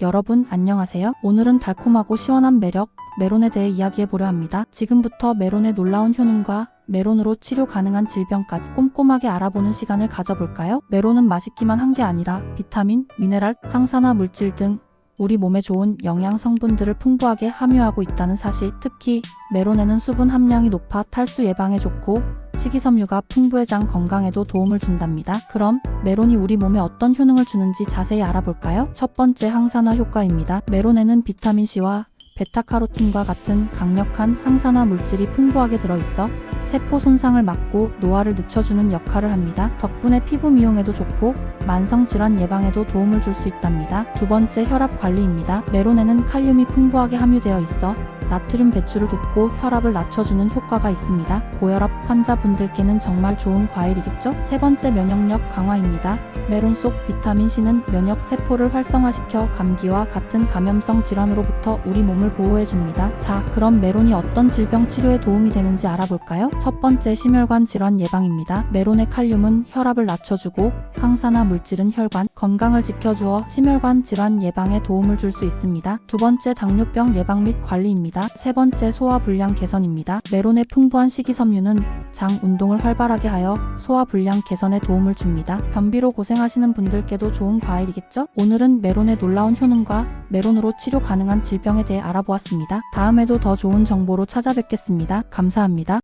여러분 안녕하세요. 오늘은 달콤하고 시원한 매력 메론에 대해 이야기해 보려 합니다. 지금부터 메론의 놀라운 효능과 메론으로 치료 가능한 질병까지 꼼꼼하게 알아보는 시간을 가져볼까요? 메론은 맛있기만 한 게 아니라 비타민, 미네랄, 항산화 물질 등 우리 몸에 좋은 영양 성분들을 풍부하게 함유하고 있다는 사실. 특히 메론에는 수분 함량이 높아 탈수 예방에 좋고 식이섬유가 풍부해 장 건강에도 도움을 준답니다. 그럼 메론이 우리 몸에 어떤 효능을 주는지 자세히 알아볼까요? 첫 번째 항산화 효과입니다. 메론에는 비타민 C와 베타카로틴과 같은 강력한 항산화 물질이 풍부하게 들어있어 세포 손상을 막고 노화를 늦춰주는 역할을 합니다. 덕분에 피부 미용에도 좋고 만성 질환 예방에도 도움을 줄 수 있답니다. 두 번째 혈압 관리입니다. 메론에는 칼륨이 풍부하게 함유되어 있어 나트륨 배출을 돕고 혈압을 낮춰주는 효과가 있습니다. 고혈압 환자분들께는 정말 좋은 과일이겠죠? 세 번째 면역력 강화입니다. 메론 속 비타민 C는 면역 세포를 활성화시켜 감기와 같은 감염성 질환으로부터 우리 몸을 보호해줍니다. 자, 그럼 메론이 어떤 질병 치료에 도움이 되는지 알아볼까요? 첫 번째 심혈관 질환 예방입니다. 메론의 칼륨은 혈압을 낮춰주고 항산화 물질은 혈관 건강을 지켜주어 심혈관 질환 예방에 도움을 줄 수 있습니다. 두 번째 당뇨병 예방 및 관리입니다. 세 번째 소화 불량 개선입니다. 메론의 풍부한 식이섬유는 장 운동을 활발하게 하여 소화 불량 개선에 도움을 줍니다. 변비로 고생하시는 분들께도 좋은 과일이겠죠? 오늘은 메론의 놀라운 효능과 메론으로 치료 가능한 질병에 대해 알아보았습니다. 다음에도 더 좋은 정보로 찾아뵙겠습니다. 감사합니다.